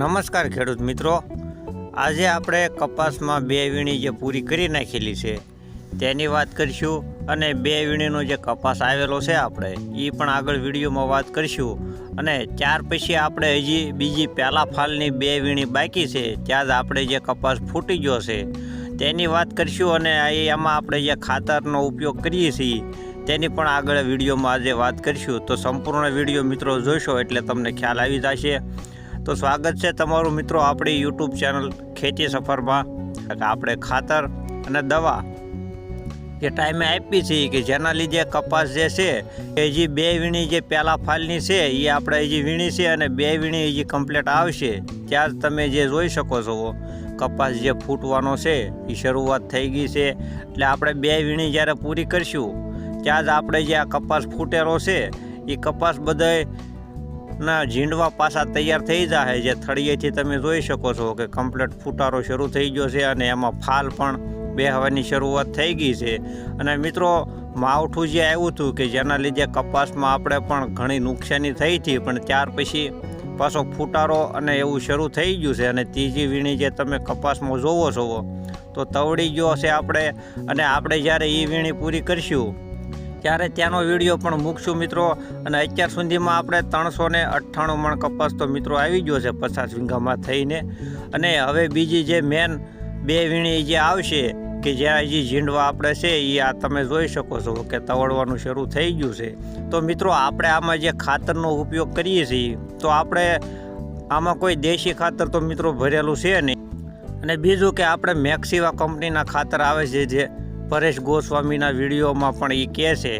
નમસ્કાર ખેડૂત મિત્રો. આજે આપણે કપાસમાં બે વીણી જે પૂરી કરી નાખેલી છે, તેની વાત કરીશું અને બે વીણીનો જે કપાસ આવેલો છે આપણે એ પણ આગળ વિડીયોમાં વાત કરીશું. અને ત્યાર પછી આપણે હજી બીજી પહેલાં ફાલની બે વીણી બાકી છે, ત્યાં જ આપણે જે કપાસ ફૂટી ગયો છે, તેની વાત કરીશું અને એમાં આપણે જે ખાતરનો ઉપયોગ કરીએ છીએ, તેની પણ આગળ વિડીયોમાં આજે વાત કરીશું. તો સંપૂર્ણ વીડિયો મિત્રો જોશો એટલે તમને ખ્યાલ આવી જશે. તો સ્વાગત છે તમારું મિત્રો આપણી યુટ્યુબ ચેનલ ખેતી સફરમાં. આપણે ખાતર અને દવા જે ટાઈમે આપી છે કે જેના લીધે કપાસ જે છે, એ જે બે વીણી જે પહેલાં ફાલની છે, એ આપણે હજી વીણી છે અને બે વીણી હજી કમ્પ્લીટ આવશે. ત્યાં તમે જે જોઈ શકો છો, કપાસ જે ફૂટવાનો છે, એ શરૂઆત થઈ ગઈ છે. એટલે આપણે બે વીણી જ્યારે પૂરી કરીશું ત્યાં જ આપણે જે આ કપાસ ફૂટેલો છે, એ કપાસ બધાય ના ઝીંડવા પાસા તૈયાર થઈ જાય જે થળિયેથી તમે જોઈ શકો છો કે કમ્પ્લેટ ફૂટારો શરૂ થઈ ગયો છે અને એમાં ફાલ પણ બેહવાની શરૂઆત થઈ ગઈ છે. અને મિત્રો, માવઠું જે આવ્યું હતું કે જેના લીધે કપાસમાં આપણે પણ ઘણી નુકસાની થઈ હતી, પણ ત્યાર પછી પાછો ફૂટારો અને એવું શરૂ થઈ ગયું છે અને ત્રીજી વીણી જે તમે કપાસમાં જોવો છો, તો તવડી ગયો છે આપણે અને આપણે જ્યારે એ વીણી પૂરી કરીશું ત્યારે ત્યાંનો વીડિયો પણ મૂકશું મિત્રો. અને અત્યાર સુધીમાં આપણે ત્રણસો ને અઠ્ઠાણું મણ કપાસ તો મિત્રો આવી ગયો છે પચાસ વીંઘામાં થઈને. અને હવે બીજી જે મેન બે વીણી જે આવશે, કે જ્યાં હજી ઝીંડવા આપણે છે, એ આ તમે જોઈ શકો છો કે તવડવાનું શરૂ થઈ ગયું છે. તો મિત્રો, આપણે આમાં જે ખાતરનો ઉપયોગ કરીએ છીએ, તો આપણે આમાં કોઈ દેશી ખાતર તો મિત્રો ભરેલું છે નહીં. અને બીજું કે આપણે મેક્સિવા કંપનીના ખાતર આવે છે જે પરેશ ગોસ્વામીના વિડીયોમાં પણ એ કહે છે,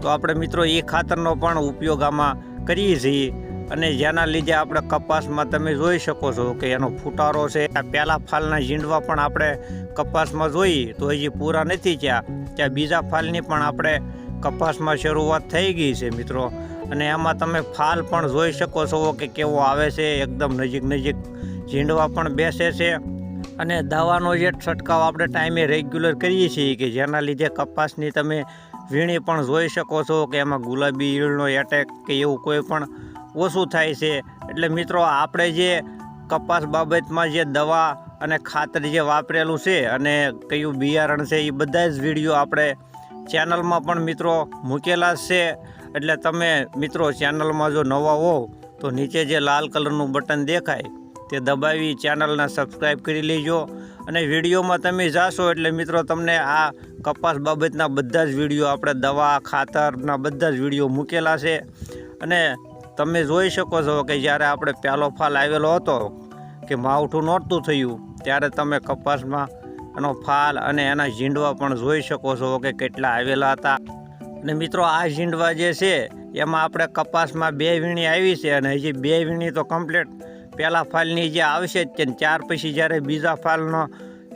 તો આપણે મિત્રો એ ખાતરનો પણ ઉપયોગ આમાં કરીએ છીએ અને જેના લીધે આપણે કપાસમાં તમે જોઈ શકો છો કે એનો ફૂટારો છે. પહેલા ફાલના ઝીંડવા પણ આપણે કપાસમાં જોઈએ તો હજી પૂરા નથી ત્યાં ત્યાં બીજા ફાલની પણ આપણે કપાસમાં શરૂઆત થઈ ગઈ છે મિત્રો. અને એમાં તમે ફાલ પણ જોઈ શકો છો કે કેવો આવે છે. એકદમ નજીક નજીક ઝીંડવા પણ બેસે છે. અને દવાનો જે છંટકાવ આપણે ટાઈમે રેગ્યુલર કરીએ છીએ કે જેના લીધે કપાસની તમે વીણી પણ જોઈ શકો છો કે એમાં ગુલાબી ઈળનો એટેક કે એવું કોઈ પણ ઓછું થાય છે. એટલે મિત્રો, આપણે જે કપાસ બાબતમાં જે દવા અને ખાતર જે વાપરેલું છે અને કયું બિયારણ છે એ બધા જ વીડિયો આપણે ચેનલમાં પણ મિત્રો મૂકેલા છે. એટલે તમે મિત્રો ચેનલમાં જો નવા હોવ તો નીચે જે લાલ કલરનું બટન દેખાય તે દબાવી ચેનલને સબસ્ક્રાઈબ કરી લેજો. અને વિડીયોમાં તમે જાશો એટલે મિત્રો તમને આ કપાસ બાબતના બધા જ વીડિયો આપણે દવા, ખાતરના બધા જ વીડિયો મૂકેલા છે. અને તમે જોઈ શકો છો કે જ્યારે આપણે પહેલો ફાલ આવેલો હતો કે માવઠું નહોતું થયું, ત્યારે તમે કપાસમાં એનો ફાલ અને એના ઝીંડવા પણ જોઈ શકો છો કે કેટલા આવેલા હતા. અને મિત્રો આ ઝીંડવા જે છે, એમાં આપણે કપાસમાં બે વીણી આવી છે અને હજી બે વીણી તો કમ્પ્લીટ પહેલા ફાલની જે આવશે જ છે ત્યાર પછી જ્યારે બીજા ફાલનો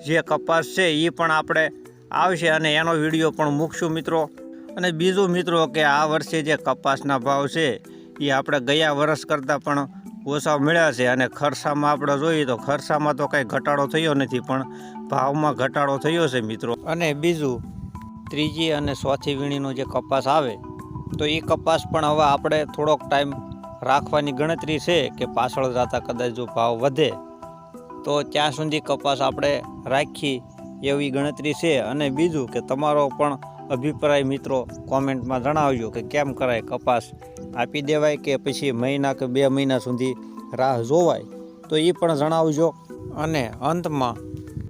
જે કપાસ છે એ પણ આપણે આવશે અને એનો વીડિયો પણ મૂકશું મિત્રો. અને બીજું મિત્રો કે આ વર્ષે જે કપાસના ભાવ છે એ આપણે ગયા વર્ષ કરતાં પણ ઓછા મળ્યા છે અને ખર્ચામાં આપણે જોઈએ તો ખર્ચામાં તો કાંઈ ઘટાડો થયો નથી પણ ભાવમાં ઘટાડો થયો છે મિત્રો. અને બીજું, ત્રીજી અને ચોથી વીણીનો જે કપાસ આવે તો એ કપાસ પણ હવે આપણે થોડોક ટાઈમ રાખવાની ગણતરી છે કે પાછળ જતાં કદાચ જો ભાવ વધે, તો ત્યાં સુધી કપાસ આપણે રાખી એવી ગણતરી છે. અને બીજું કે તમારો પણ અભિપ્રાય મિત્રો કોમેન્ટમાં જણાવજો કે કેમ કરાય કપાસ? આપી દેવાય કે પછી મહિના કે બે મહિના સુધી રાહ જોવાય? તો એ પણ જણાવજો. અને અંતમાં,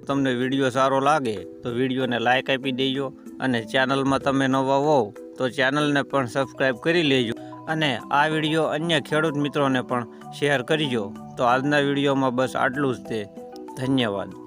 તમને વીડિયો સારો લાગે તો વિડીયોને લાઈક આપી દેજો અને ચેનલમાં તમે નવા હોવ તો ચેનલને પણ સબસ્ક્રાઈબ કરી લેજો. અને આ વીડિયો અન્ય ખેડૂત મિત્રોને પણ શેર કરજો. તો આજના વિડીયોમાં બસ આટલું જ તે. ધન્યવાદ.